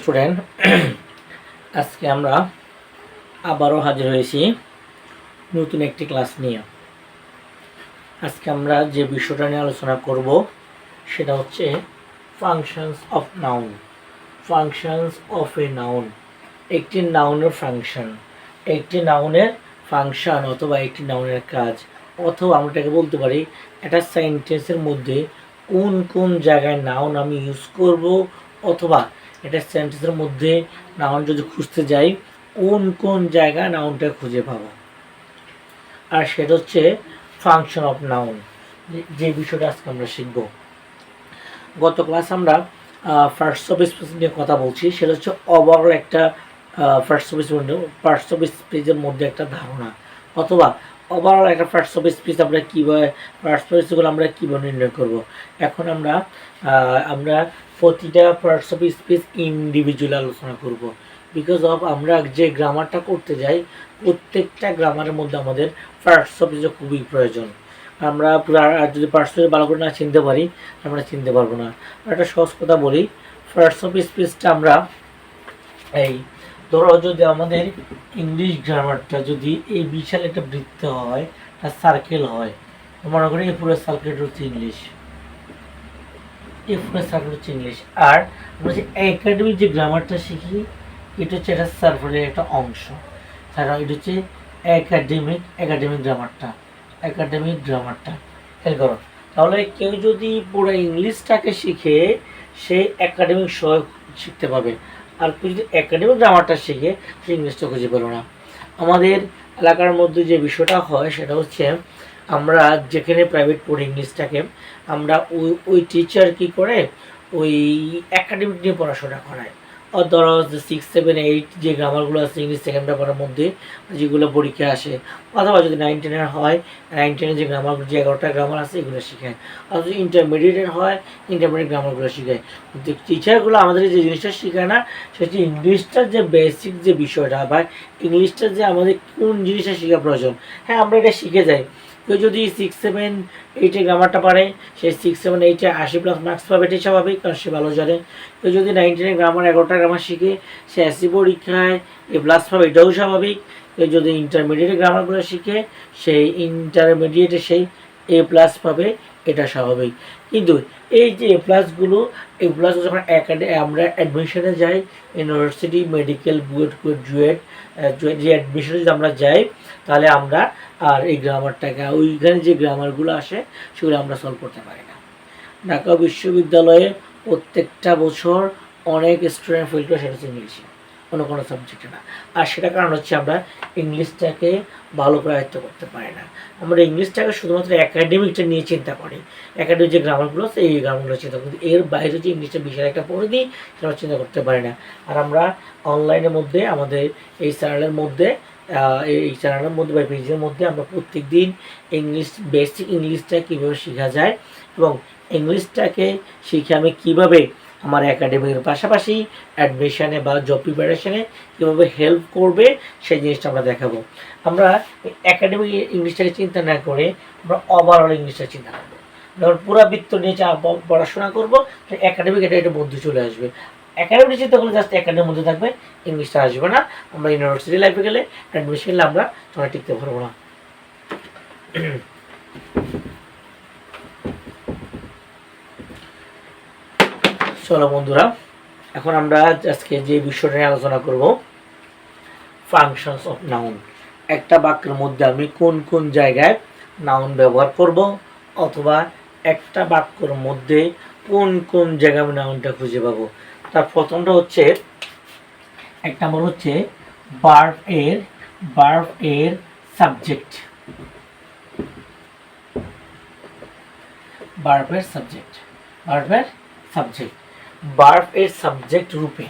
Student, আজকে আমরা আবারও হাজির হয়েছি নতুন একটি ক্লাস নিয়ে। আজকে আমরা যে বিষয়টা নিয়ে আলোচনা করব সেটা হচ্ছে functions of noun functions of a noun একটি নাউনের ফাংশন একটি নাউনের ফাংশন অথবা একটি নাউনের কাজ, অথবা আমরা এটাকে বলতে পারি একটা সেন্টেন্সের মধ্যে কোন কোন জায়গায় নাউন আমি ইউজ করব অথবা এটা সেন্টেন্সের মধ্যে নাউন যদি খুঁজতে যাই, কোন কোন জায়গায় নাউনটা খুঁজে পাবো? আর সেটা হচ্ছে ফাংশন অফ নাউন যে বিষয়টা আজকে আমরা শিখব। গত ক্লাস আমরা ফার্স্ট অফ স্পিচ নিয়ে কথা বলছি, সেটা হচ্ছে ওভারঅল একটা ফার্স্ট অফ ফার্স্ট অফ স্পিচের মধ্যে একটা ধারণা। অথবা ওভারঅল একটা ফার্স্ট অফ স্পিচ আমরা কীভাবে ফার্স্ট অফ স্পিচগুলো আমরা কীভাবে নির্ণয় করব? এখন আমরা আমরা প্রতিটা ফার্স্ট অফ স্পিচ ইন্ডিভিজুয়াল আলোচনা করব। বিকজ অফ আমরা যে গ্রামারটা করতে যাই, প্রত্যেকটা গ্রামারের মধ্যে আমাদের ফার্স্ট অফ স্পিচের খুবই প্রয়োজন। আমরা যদি পার্টস অফ ভালো করে না চিনতে পারি, আমরা চিনতে পারব না। একটা সহজ কথা বলি ফার্স্ট অফ স্পিচটা আমরা এই ধরো যদি আমাদের ইংলিশ গ্রামারটা যদি এই বিশাল একটা বৃত্ত হয়, একটা সার্কেল হয়, মনে করি পুরো সার্কেলটা হচ্ছে ইংলিশ পুরো সার্কেল হচ্ছে ইংলিশ আর আমরা যে একাডেমিক যে গ্রামারটা শিখি, এটা হচ্ছে একটা একটা অংশ। এটা হচ্ছে একাডেমিক একাডেমিক গ্রামারটা একাডেমিক গ্রামারটা খেয়াল করো, তাহলে কেউ যদি পুরো ইংলিশটাকে শিখে, সে একাডেমিক সহায় শিখতে পাবে আর কেউ যদি একাডেমিক গ্রামারটা শিখে, সে ইংলিশটা খুঁজে পেল না। আমাদের এলাকার মধ্যে যে বিষয়টা হয়, সেটা হচ্ছে আমরা যেখানে প্রাইভেট পড়ি ইংলিশটাকে আমরা ওই ওই টিচার কি করে? ওই একাডেমিক নিয়ে পড়াশোনা করায়। ধরো সিক্স সেভেন এইট যে গ্রামারগুলো আছে ইংলিশ সেকেন্ড পেপারের মধ্যে যেগুলো পরীক্ষা আসে, অথবা যদি নাইন টেনের হয় নাইন টেনের যে গ্রামার যে এগারোটা গ্রামার আছে, এগুলো শেখায়। আর যদি ইন্টারমিডিয়েটের হয় ইন্টারমিডিয়েট গ্রামারগুলো শেখায়। কিন্তু টিচারগুলো আমাদের যে জিনিসটা শেখায় না, সেটি ইংলিশটার যে বেসিক যে বিষয়টা, বা ইংলিশটার যে আমাদের কোন জিনিসটা শেখা প্রয়োজন। হ্যাঁ আমরা এটা শিখে যাই। কেউ যদি সিক্স সেভেন এইটে গ্রামারটা পারে, সে সিক্স সেভেন এইটে আশি প্লাস মার্কস পাবে, এটাই স্বাভাবিক, কারণ সে ভালো জানে। কেউ যদি নাইনটিনে গ্রামার এগারোটা গ্রামার শিখে, সে এসি পরীক্ষায় এ প্লাস পাবে, এটাও স্বাভাবিক। কেউ যদি ইন্টারমিডিয়েটে গ্রামারগুলো শিখে, সেই ইন্টারমিডিয়েটে সেই এ প্লাস পাবে এটা স্বাভাবিক। কিন্তু এই যে এ প্লাসগুলো এ প্লাস যখন আমরা অ্যাডমিশনে যাই ইউনিভার্সিটি মেডিকেল বুয়েট জুয়েট যে অ্যাডমিশনে যদি আমরা যাই, তাহলে আমরা আর এই গ্রামারটাকে ওইখানে যে গ্রামারগুলো আসে, সেগুলো আমরা সলভ করতে পারি না। ঢাকা বিশ্ববিদ্যালয়ে প্রত্যেকটা বছর অনেক স্টুডেন্ট ফেল করে সেটা হচ্ছে ইংলিশে কোনো কোনো সাবজেক্টে না। আর সেটা কারণ হচ্ছে আমরা ইংলিশটাকে ভালো করে আয়ত্ত করতে পারি না। আমরা ইংলিশটাকে শুধুমাত্র একাডেমিকটা নিয়ে চিন্তা করি। একাডেমিক যে গ্রামারগুলো এই গ্রামারগুলো চিন্তা করি। এর বাইরে যে ইংলিশটা বিশাল একটা পড়ে দিই, সেটা চিন্তা করতে পারি না। আর আমরা অনলাইনের মধ্যে, আমাদের এই চ্যানেলের মধ্যে এই চ্যানেলের মধ্যে বা পেজের মধ্যে আমরা প্রত্যেক দিন ইংলিশ বেসিক ইংলিশটা কীভাবে শেখা যায় এবং ইংলিশটাকে শিখে আমি কীভাবে আমার একাডেমির পাশাপাশি অ্যাডমিশনে বা জব প্রিপারেশনে কীভাবে হেল্প করবে সেই জিনিসটা আমরা দেখাবো। আমরা একাডেমিক ইংলিশটাকে চিন্তা না করে আমরা ওভারঅল ইংলিশটা চিন্তা করব। যখন পুরো বৃত্ত নিয়ে যা পড়াশোনা করব একাডেমিক এটা এটা মধ্যে চলে আসবে। একাডেমিক চিন্তা করলে জাস্ট একাডেমির মধ্যে থাকবে ইংলিশটা আসবে না। আমরা ইউনিভার্সিটি লাইফে গেলে অ্যাডমিশন আমরা তখন টিকতে পারব না। চলো বন্ধুরা, এখন আমরা আজকে যে বিষয়টা নিয়ে আলোচনা করব ফাংশনস অফ নাউন একটা বাক্যের মধ্যে আমি কোন কোন জায়গায় নাউন ব্যবহার করব, অথবা একটা বাক্যের মধ্যে কোন কোন জায়গায় আমি নাউনটা খুঁজে পাবো? তার প্রথমটা হচ্ছে, এক নম্বর হচ্ছে বার্ব এর বার্ব এর সাবজেক্ট বার্বের সাবজেক্ট বার্বের সাবজেক্ট বার্ব এর সাবজেক্ট রূপে।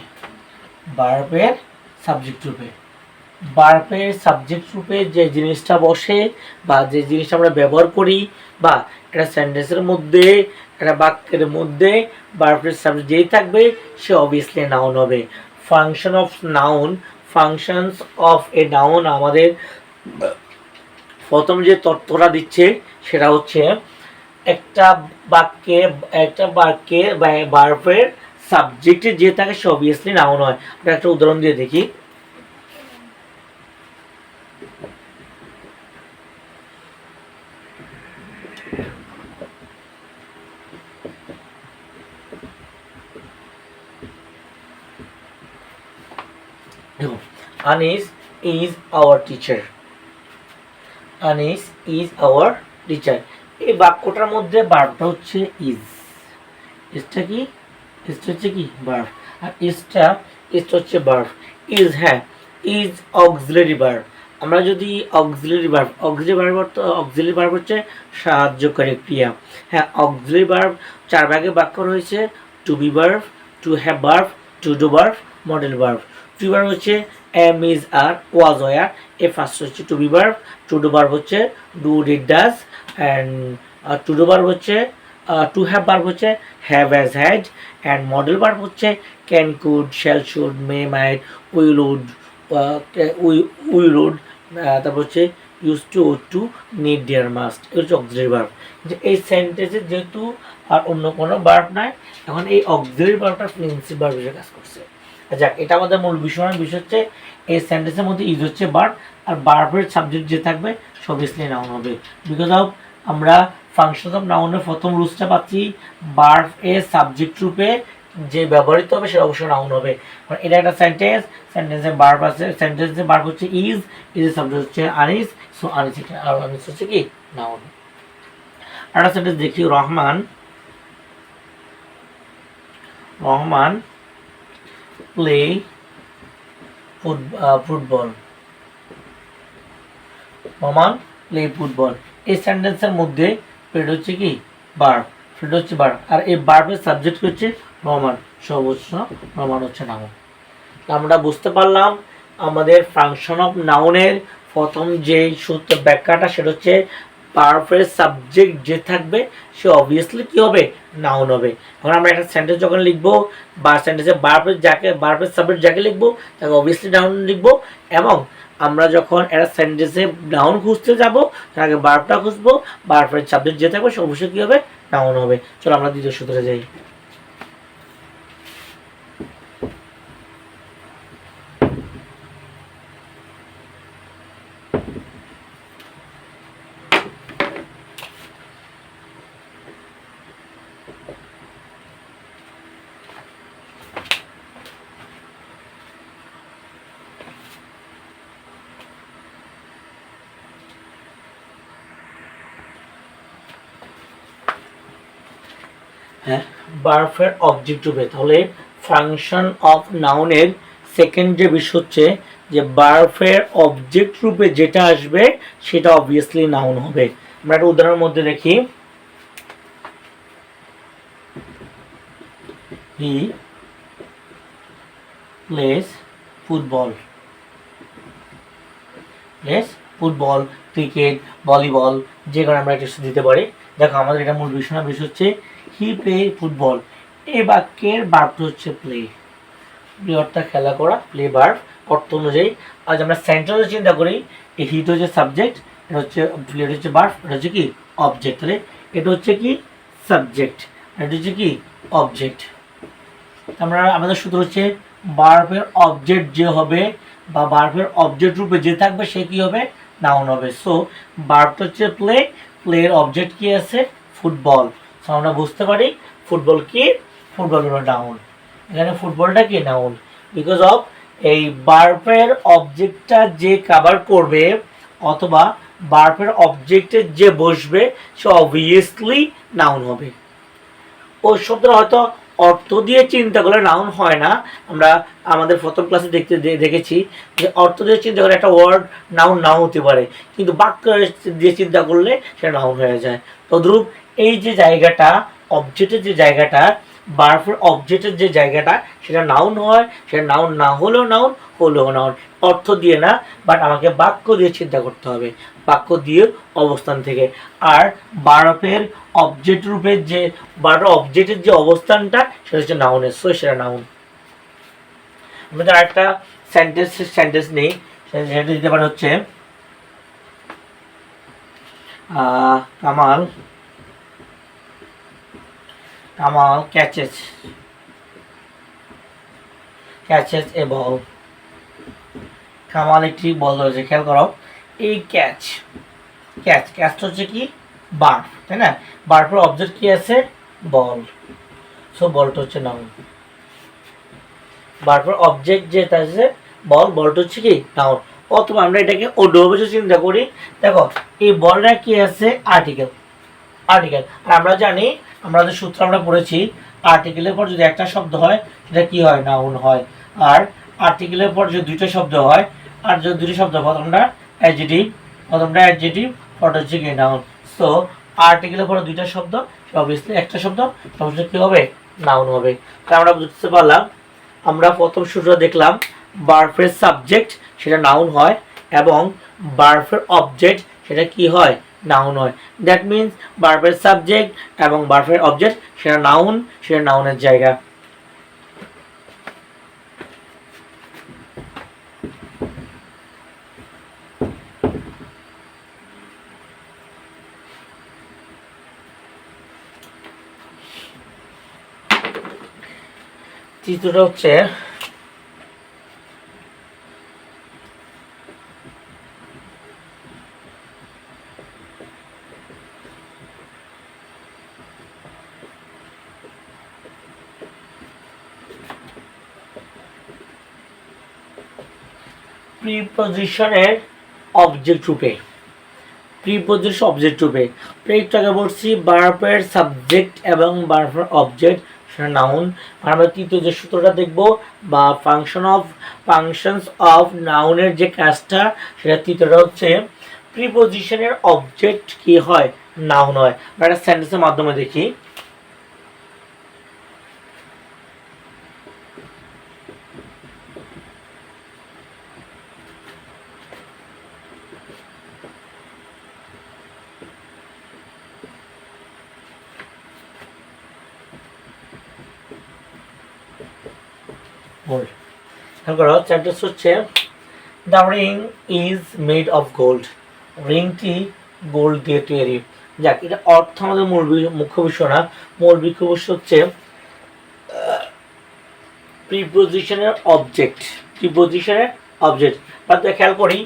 বার্বের সাবজেক্ট রূপে। বার্বের সাবজেক্ট রূপে যে জিনিসটা বসে বা যে জিনিসটা আমরা ব্যবহার করি বা একটা সেন্টেন্সের মধ্যে, একটা বাক্যের মধ্যে বার্বের সাবজেক্ট যেই থাকবে, সে অবভিয়াসলি নাউন হবে। Function of noun functions of a noun আমাদের প্রথম যে তথ্যটা দিচ্ছে, সেটা হচ্ছে একটা বাক্যে একটা বাক্যে বার্বের সাবজেক্টে যে থাকে সে অবভিয়াসলি নাউন হয়। আমরা একটা উদাহরণ দিয়ে দেখি। Anis is our teacher Anis is our teacher এই বাক্যটার মধ্যে বার্বটা হচ্ছে ইজ ইজটা কি? ইজটা হচ্ছে কি? বার্ব আর ইজটা ইজটা হচ্ছে বার্ব ইজ হ্যাঁ ইজ অক্সিলারি বার্ব আমরা যদি auxiliary verb auxiliary verb auxiliary verb হচ্ছে সাহায্যকারী ক্রিয়া। হ্যাঁ অক্সিলারি বার্ব চার ভাগে বাক্য রয়েছে to be verb to have verb to do verb modal verb to verb হচ্ছে am is are was were A first হচ্ছে to be verb to do verb হচ্ছে do did does and to do verb হচ্ছে to have verb হচ্ছে have has had and modal verb হচ্ছে can could shall should may might will would we will would তারপর হচ্ছে use to ought to need dare must হচ্ছে auxiliary verb এই সেন্টেন্সে যেহেতু আর অন্য কোনো বার্ব নাই, এখন এই অক্সিলারি বার্বটা প্রিন্সিপ বার্ব হিসেবে কাজ করছে। যাক, এটা আমাদের মূল বিষয় বিষয় হচ্ছে এই সেন্টেন্সের মধ্যে ইউজ হচ্ছে বার্ব আর বার্বের সাবজেক্ট যে থাকবে, সব নাউন হবে। বিকজ অফ আমরা ফাংশন অফ নাউনের প্রথম রুলসটা পাচ্ছি বার্ব এর সাবজেক্ট রূপে, যে ব্যবহৃত হবে সেটা অবশ্যই নাউন হবে। এটা একটা সেন্টেন্স সেন্টেন্সের বার্ব আছে সেন্টেন্সের বার্ব হচ্ছে ইজ ইজের সাবজেক্ট হচ্ছে আনিস সো আনিস আর আনিস হচ্ছে কি? নাউন একটা সেন্টেন্স দেখি, Rahman Rahman play football Rahman play football এই সেন্টেন্সের মধ্যে পেড হচ্ছে কি? বার্ব ফ্রেড হচ্ছে বার্ব আর এই বার্বের সাবজেক্ট হচ্ছে? রমান সর্বোচ্চ রমান হচ্ছে নাউন আমরা বুঝতে পারলাম আমাদের ফাংশন অফ নাউনের প্রথম যে সূত্র ব্যাখ্যাটা, সেটা হচ্ছে পারফের সাবজেক্ট যে থাকবে, সে অবভিয়াসলি কি হবে? নাউন হবে। এখন আমরা একটা সেন্টেন্স যখন লিখব বা সেন্টেন্সে বারফেক্ট যাকে বারফের সাবজেক্ট যাকে লিখব, তাকে অবভিয়াসলি নাউন লিখব এবং আমরা যখন একটা সেন্টেন্সে নাউন খুঁজতে যাব, তার আগে বার্বটা খুঁজবো বার্বের সাবজেক্ট যে থাকবে, সে অবশ্যই কী হবে? নাউন হবে। চলো আমরা দ্বিতীয় সূত্রে যাই হ্যাঁ বার্ফের রূপে তাহলে ফাংশন অফ নাউনের সেকেন্ড যে বিষয় হচ্ছে, যে বার্ফের অবজেক্ট রূপে যেটা আসবে, সেটা অবভিয়াসলি নাউন হবে। আমরা একটা উদাহরণের মধ্যে দেখি। He plays football plays football cricket volleyball যে কারণে আমরা এটা দিতে পারি। দেখো, আমাদের এটা মূল বিষয় না বিষয় হচ্ছে হি প্লে ফুটবল এই বাক্যের বার্ব হচ্ছে প্লে প্লে অর্থাৎ খেলা করা প্লে বার্ব অর্থ অনুযায়ী। আজ আমরা সেন্টেন্স চিন্তা করি এই হিট হচ্ছে সাবজেক্ট এটা হচ্ছে প্লেট হচ্ছে বার্ব এটা হচ্ছে কি? অবজেক্ট তাহলে এটা হচ্ছে কি? সাবজেক্ট এটা হচ্ছে কি? অবজেক্ট আমরা, আমাদের সূত্র হচ্ছে বার্বের অবজেক্ট যে হবে বা বার্বের অবজেক্ট রূপে যে থাকবে সে কি হবে? নাউন হবে। সো বার্বটা হচ্ছে প্লে প্লের অবজেক্ট কি আছে? ফুটবল আমরা বুঝতে পারি ফুটবল কি? ফুটবল হলো নাউন। এখানে ফুটবলটা কি? নাউন। বিকজ অফ এই বার্বের অবজেক্টটা যে কাভার করবে অথবা বার্বের অবজেক্টের যে বসবে, সে অবভিয়াসলি নাউন হবে। ওই শব্দটা হয়তো অর্থ দিয়ে চিন্তা করলে নাউন হয় না। আমরা আমাদের প্রথম ক্লাসে দেখতে দেখেছি যে অর্থ দিয়ে চিন্তা করলে একটা ওয়ার্ড নাউন নাও হতে পারে। কিন্তু বাক্য দিয়ে চিন্তা করলে সেটা নাউন হয়ে যায়। তদ্রূপ এই যে জায়গাটা অবজেক্টের যে জায়গাটা বারফের অবজেক্টের যে জায়গাটা, সেটা নাউন হয়, সেটা নাউন না হলেও নাউন হলেও নাউন অর্থ দিয়ে না বাট আমাকে বাক্য দিয়ে চিন্তা করতে হবে। বাক্য দিয়ে অবস্থান থেকে। আর বারফের অবজেক্ট রূপের যে বারো অবজেক্টের যে অবস্থানটা, সেটা হচ্ছে নাউনের সো সেটা নাউন আমাদের আরেকটা সেন্টেন্স সেন্টেন্স নেই। সেটা দিতে পারে হচ্ছে Kamal. Kamal catches. Catches a ball Kamal একটি বল ধরেছে, খেয়াল করো। এই ক্যাচ ক্যাচ ক্যাচটা হচ্ছে কি? বার তাই না? বার পর অবজেক্ট কি আছে? বল। সো বলটা হচ্ছে নাউন। বার পর অবজেক্ট যেটা আছে বল, বলটা হচ্ছে কি? নাউন। অথবা আমরা এটাকে অন্যভাবে চিন্তা করি, দেখো, এই বলটা কি আছে? আর্টিকেল আর্টিকেল আর আমরা জানি আমরা যে সূত্র আমরা পড়েছি আর্টিকেলের পর যদি একটা শব্দ হয়, সেটা কি হয়? নাউন হয়। আর আর্টিকেলের পর যদি দুইটা শব্দ হয়, আর যদি দুটো শব্দ আমরা অ্যাডজেটিভ প্রথমটা অ্যাডজেটিভ পরটা হচ্ছে কি নাউন সো আর্টিকেলের পরে দুইটা শব্দ অবভিয়াসলি একটা শব্দ অবশ্যই কি হবে? নাউন হবে। তাই আমরা বুঝতে পারলাম, আমরা প্রথম সূত্র দেখলাম বার্ফের সাবজেক্ট সেটা নাউন হয়, এবং বার্ফের অবজেক্ট সেটা কি হয়? নাউন হয়। দ্যাট মিন্স বার্ফের সাবজেক্ট এবং বার্ফের অবজেক্ট সেটা নাউন সেটা নাউনের জায়গা। তৃতীয়টা হচ্ছে প্রিপোজিশনের অবজেক্ট রূপে। প্রিপোজিশন অবজেক্ট রূপে। প্রেকটাকে বলছি বার্ফের সাবজেক্ট এবং বার্ফের অবজেক্ট সেটা নাউন আর আমরা তৃতীয় যে সূত্রটা দেখব, বা ফাংশন অফ ফাংশনস অফ নাউনের যে কাজটা সেটা তৃতীয়টা হচ্ছে প্রিপোজিশনের অবজেক্ট কি হয়? নাউন হয়। আমরা একটা সেন্টেন্সের মাধ্যমে দেখি। করো চ্যাপ্টার হচ্ছে the ring is made of gold রিংটি gold দিয়ে তৈরি। যাক, এটা অর্থ আমাদের মূল মুখ্য বিষয় না। মূল বিষয় হচ্ছে প্রিপোজিশনের অবজেক্ট প্রিপোজিশনের অবজেক্ট বা খেয়াল করি,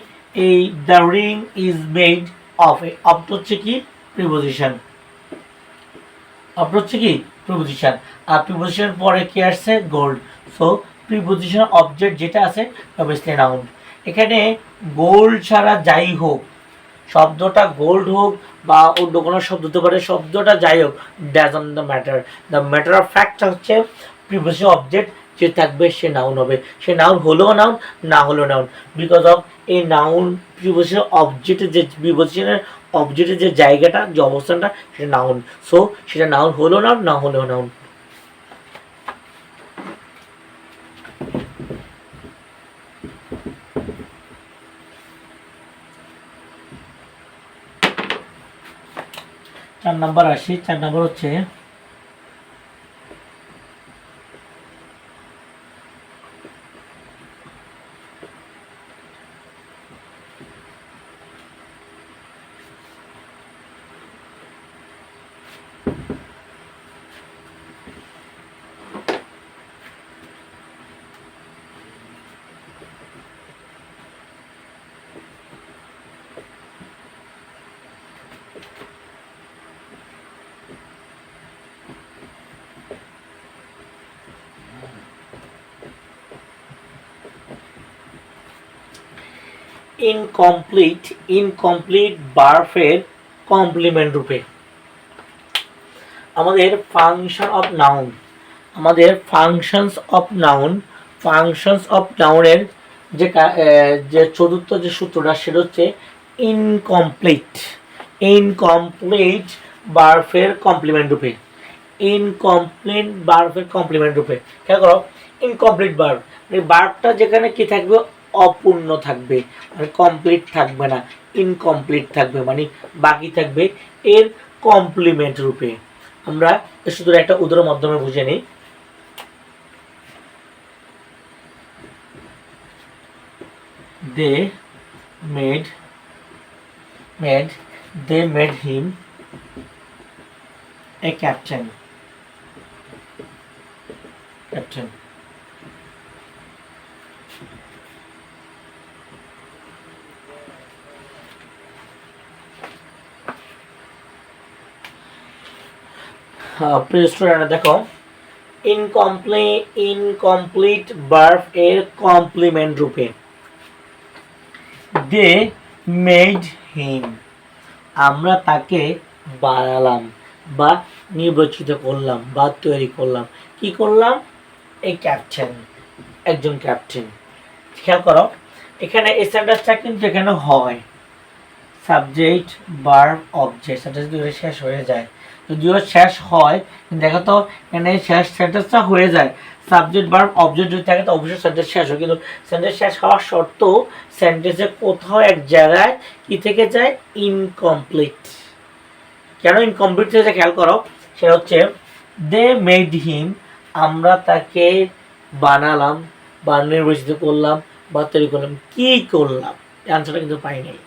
এই the ring is made of of হচ্ছে কি? প্রিপোজিশন অফ হচ্ছে কি? প্রিপোজিশন আর প্রিপোজিশন পরে কি আসছে? গোল্ড সো প্রিপোজিশন অবজেক্ট যেটা আছে অবভিয়াসলি নাউন এখানে গোল্ড ছাড়া যাই হোক, শব্দটা গোল্ড হোক বা অন্য কোনো শব্দ হতে পারে, শব্দটা যাই হোক doesn't the matter the matter of fact হচ্ছে প্রিপোজিশন অবজেক্ট যে থাকবে, সে নাউন হবে। সে নাউন হলেও নাউন না হলেও নাউন বিকজ অফ এই নাউন প্রিপোজিশন অবজেক্টের যে প্রিপোজিশনের অবজেক্টের যে জায়গাটা, যে অবস্থানটা, সেটা নাউন সো সেটা নাউন হলেও নাউন না হলেও নাউন চার নাম্বার আসি চার নাম্বার হচ্ছে ইনকমপ্লিট ইনকমপ্লিট বার্ফের কমপ্লিমেন্ট রূপে। আমাদের ফাংশন অফ নাউন আমাদের functions of noun functions of নাউনের যে যে চতুর্থ যে সূত্রটা সেটা হচ্ছে ইনকমপ্লিট ইনকমপ্লিট বার্ফের কমপ্লিমেন্ট রূপে। ইনকমপ্লিট বার্ফের কমপ্লিমেন্ট রূপে। খেয়াল করো ইনকমপ্লিট বার্ব মানে বার্বটা যেখানে কি থাকবে? অপূর্ণ থাকবে মানে কমপ্লিট থাকবে না ইনকমপ্লিট থাকবে মানে বাকি থাকবে এর কমপ্লিমেন্ট রূপে। আমরা শুধু একটা উদাহরণ মাধ্যমে বুঝে নিই। they made made they made him a captain captain প্রিয় স্টুডেন্ট দেখো ইনকমপ্লিট ইনকমপ্লিট বার্ফ এর কমপ্লিমেন্ট রূপে। দে মেড হিম আমরা তাকে বানালাম বা নির্বাচিত করলাম বা তৈরি করলাম। কি করলাম? এই ক্যাপ্টেন একজন ক্যাপ্টেন খেয়াল করো, এখানে এই সেন্টেন্সটা কিন্তু এখানে হয়। সাবজেক্ট বার অবজেক্ট সেন্টেন্স শেষ হয়ে যায় যদিও শেষ হয় দেখো তো, এখানে শেষ সেন্টেন্সটা হয়ে যায়। সাবজেক্ট বার অবজেক্ট যদি থাকে, তো অবশ্যই সেন্টেন্স শেষ হয়। কিন্তু সেন্টেন্স শেষ হওয়ার সত্ত্বেও সেন্টেন্সে কোথাও এক জায়গায় কি থেকে যায়? ইনকমপ্লিট কেন ইনকমপ্লিট থেকে খেয়াল করো, সেটা হচ্ছে দে মেড হিম আমরা তাকে বানালাম বা নির্বাচিত করলাম, বা তৈরি করলাম। কী করলাম? অ্যান্সারটা কিন্তু পাই নাই।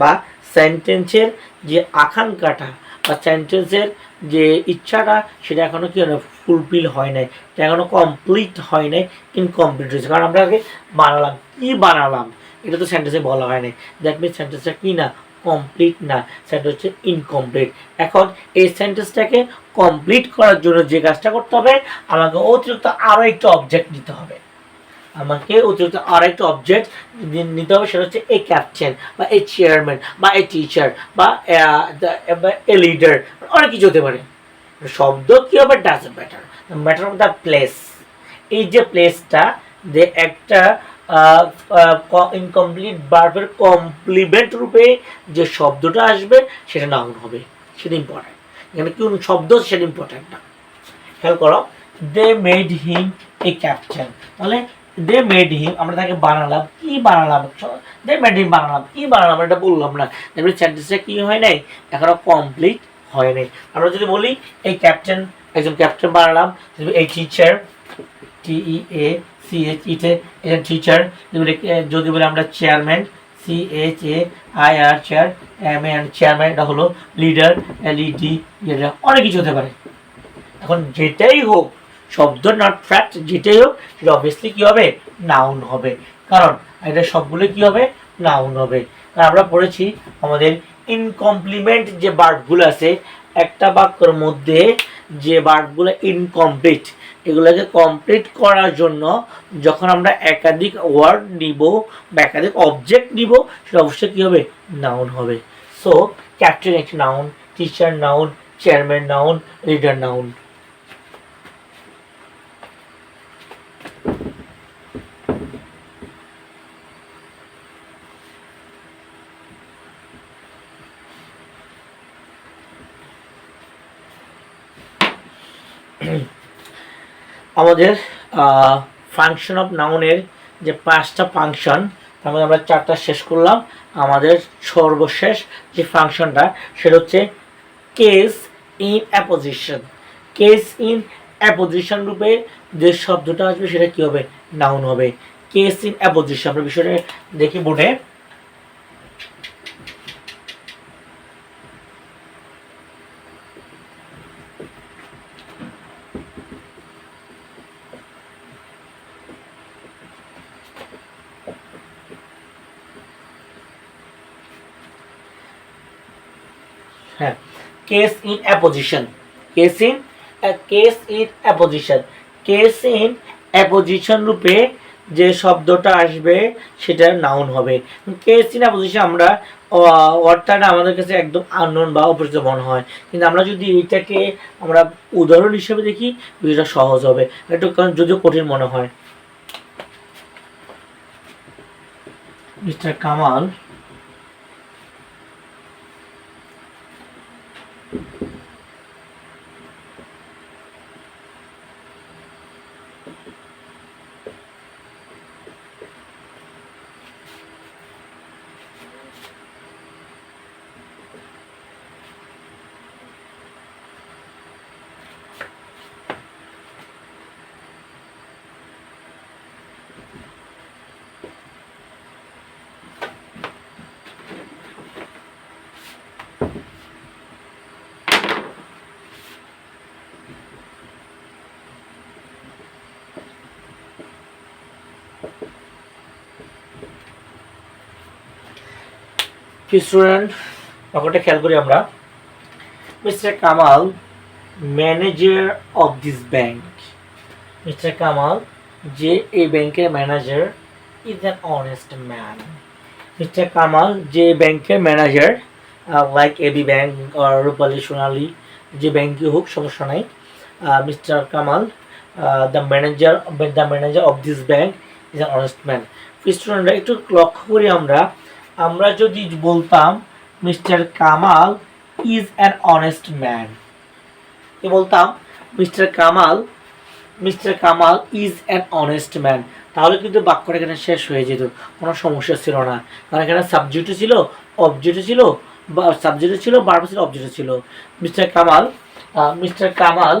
বা সেন্টেন্সের যে আকাঙ্ক্ষাটা বা সেন্টেন্সের যে ইচ্ছাটা, সেটা এখনও কি হয় ফুলফিল হয় নাই। এটা এখনও কমপ্লিট হয় নাই ইনকমপ্লিট হয়েছে। কারণ আমরা আগে বানালাম। কি বানালাম? এটা তো সেন্টেন্সে বলা হয় নাই। দ্যাট মিনস সেন্টেন্সটা কী না? কমপ্লিট না। সেটা হচ্ছে ইনকমপ্লিট এখন এই সেন্টেন্সটাকে কমপ্লিট করার জন্য যে কাজটা করতে হবে, আমাকে অতিরিক্ত আরও একটু অবজেক্ট নিতে হবে। আমাকে অতিরিক্ত আর একটা অবজেক্ট নিতে হবে, সেটা হচ্ছে এ ক্যাপ্টেন বা এ চেয়ারম্যান বা এ টিচার বা এ লিডার অনেক কিছু হতে পারে। শব্দ কী হবে? Does matter matter of the place এই যে প্লেসটা যে একটা ইনকমপ্লিট বার্বের কমপ্লিমেন্ট রূপে যে শব্দটা আসবে, সেটা নাউন হবে। সেটা ইম্পর্ট্যান্ট এখানে কোন শব্দ, সেটা ইম্পর্ট্যান্ট না। খেয়াল করো দে মেড হিম এ ক্যাপ্টেন তাহলে দে মেড হিম আমরা তাকে বানালাম, কি বানালাম? দে মেড হিম বানালাম, কি বানালাম? এটা বললাম না। এবারে সেন্টেন্সটা কি হয় নাই? এখনও কমপ্লিট হয় নাই। আমরা যদি বলি, এই ক্যাপ্টেন একজন ক্যাপ্টেন বানালাম এই teacher T E A C H ইতে একজন টিচার যদি বলি আমরা chairman C H A I R chair M N chairman এটা হলো লিডার এল ই ডি অনেক কিছু হতে পারে। এখন যেটাই হোক শব্দ নট ফ্যাক্ট যেটাই হোক সেটা অবভিয়াসলি কী হবে? নাউন হবে। কারণ এটা সবগুলো কী হবে? নাউন হবে। কারণ আমরা পড়েছি আমাদের ইনকমপ্লিমেন্ট যে বার্ডগুলো আছে, একটা বাক্যের মধ্যে যে বার্ডগুলো ইনকমপ্লিট এগুলোকে কমপ্লিট করার জন্য যখন আমরা একাধিক ওয়ার্ড নিব বা একাধিক অবজেক্ট নিব, সেটা অবশ্যই কী হবে? নাউন হবে। সো ক্যাপ্টেন একটি noun teacher noun chairman noun leader noun আমাদের ফাংশন অফ নাউনের যে পাঁচটা ফাংশন তার মধ্যে আমরা চারটা শেষ করলাম। আমাদের সর্বশেষ যে ফাংশনটা সেটা হচ্ছে case in apposition case in apposition রূপে যে শব্দটা আসবে সেটা কি হবে? নাউন হবে। কেস ইন অ্যাপোজিশন আমরা বিষয়টা দেখি বোর্ডে। হ্যাঁ। Case in apposition case in case in apposition case in apposition রূপে যে শব্দটা আসবে সেটা নাউন হবে। কেস ইন অ্যাপোজিশন আমরা ওয়ার্ডটা আমাদের কাছে একদম আননোন বা অপরিচিত মনে হয়। কিন্তু আমরা যদি এইটাকে আমরা উদাহরণ হিসেবে দেখি বিষয়টা সহজ হবে। একটু যদিও কঠিন মনে হয়। মিস্টার কামাল। স্টুডেন্ট ব্যাপারটা খেয়াল করি আমরা। Mr Kamal manager of this bank Mr Kamal, যে এই ব্যাংকের manager is an honest man Mr Kamal, যে ব্যাংকের manager like AB Bank Rupali Sonali যে ব্যাংকই হোক, সমস্যা নাই। Mr Kamal the manager the manager of this bank is an honest man স্টুডেন্টরা একটু লক্ষ্য করি আমরা। আমরা যদি বলতাম, Mr Kamal is an honest man কি বলতাম? Mr Kamal Mr Kamal is an honest man তাহলে কিন্তু বাক্যটা এখানে শেষ হয়ে যেত, কোনো সমস্যা ছিল না। কারণ এখানে সাবজেক্টও ছিল অবজেক্টও ছিল, বা সাবজেক্টও ছিল বারবার ছিল অবজেক্টও ছিল। Mr Kamal Mr Kamal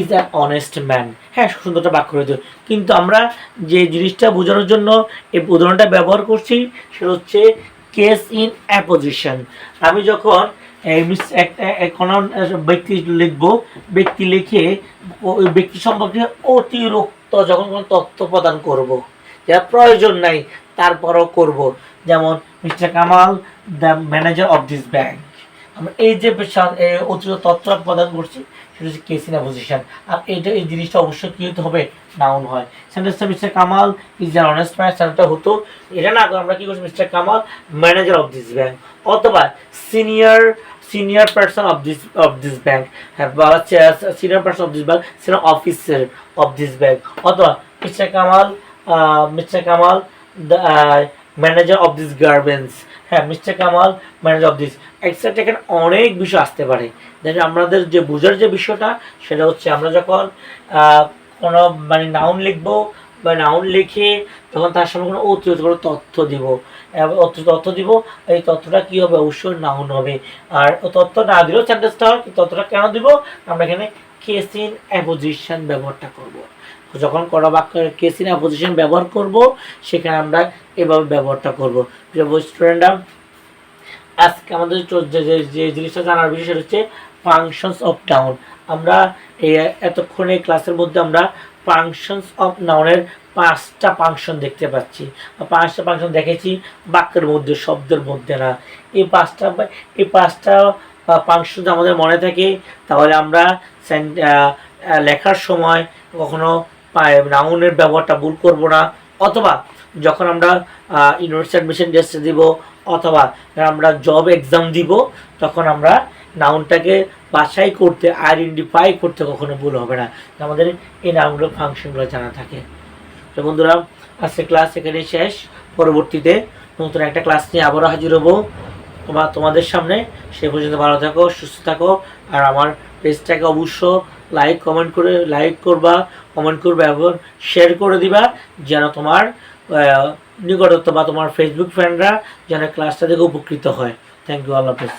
is an honest man হ্যাঁ সুন্দরটা বাক্য হয়ে যেত কিন্তু আমরা যে জিনিসটা বোঝানোর জন্য এই উদাহরণটা ব্যবহার করছি, সেটা হচ্ছে কেস ইন অ্যাপোজিশন আমি যখন কোনো ব্যক্তি লিখব, ব্যক্তি লিখে ওই ব্যক্তি সম্পর্কে অতিরিক্ত যখন কোনো তথ্য প্রদান করব যা প্রয়োজন নাই, তারপরও করব। যেমন, Mr Kamal, the manager of this bank. আমরা এই যে অতিরিক্ত তথ্য প্রদান করছি অ্যাপোজিশন আর এইটা এই জিনিসটা অবশ্যই কী হতে হবে নাউন হয়। Mr Kamal is honest man হতো। এটা না আমরা কি করছি Mr Kamal manager of this অথবা senior senior person of this of this bank বা senior person of this bank senior officer of this bank অথবা Mr Kamal Mr Kamal the manager of this garments হ্যাঁ Mr Kamal manage of this. Etcetera এখানে অনেক বিষয় আসতে পারে। যেন আমাদের যে বোঝার যে বিষয়টা, সেটা হচ্ছে আমরা যখন কোনো মানে নাউন লিখব বা নাউন লিখে তখন তার সামনে কোনো অতিরিক্ত কোনো তথ্য দিব। তথ্য দিব, এই তথ্যটা কী হবে? অবশ্যই নাউন হবে। আর তথ্য না দিলেও সেন্টেন্সটা হয় তথ্যটা কেন দিব? আমরা এখানে কেস ইন অ্যাপোজিশন ব্যবহারটা করব। যখন কোনো বাক্য কেস ইন ব্যবহার করব, সেখানে আমরা এভাবে ব্যবহারটা করব। স্টুডেন্টরা আজকে আমাদের যে জিনিসটা জানার বিষয় হচ্ছে ফাংশনস অফ নাউন আমরা এই এতক্ষণে ক্লাসের মধ্যে আমরা ফাংশনস অফ নাউনের পাঁচটা ফাংশন দেখতে পাচ্ছি। পাঁচটা ফাংশন দেখেছি বাক্যের মধ্যে, শব্দের মধ্যে না। এই পাঁচটা এই পাঁচটা ফাংশন আমাদের মনে থাকে, তাহলে আমরা লেখার সময় কখনো নাউনের ব্যবহারটা ভুল করব না। অথবা যখন আমরা ইউনিভার্সিটি অ্যাডমিশন টেস্ট দিব, অথবা আমরা জব এক্সাম দিব, তখন আমরা নাউনটাকে বাছাই করতে, আইডেন্টিফাই করতে কখনো ভুল হবে না। আমাদের এই নাউনগুলো ফাংশনগুলো জানা থাকে। তো বন্ধুরা, আজকে ক্লাস এখানেই শেষ। পরবর্তীতে নতুন একটা ক্লাস নিয়ে আবারও হাজির হব। তোমার তোমাদের সামনে। সে পর্যন্ত ভালো থাকো, সুস্থ থাকো। আর আমার পেজটাকে অবশ্য লাইক কমেন্ট করে লাইক করবা কমেন্ট করবা, এবং শেয়ার করে দিবা, যেন তোমার নিকটত্ব বা তোমার ফেসবুক ফ্রেন্ডরা যেন ক্লাসটা থেকে উপকৃত হয়। থ্যাংক ইউ আল্লাহ হাফেজ।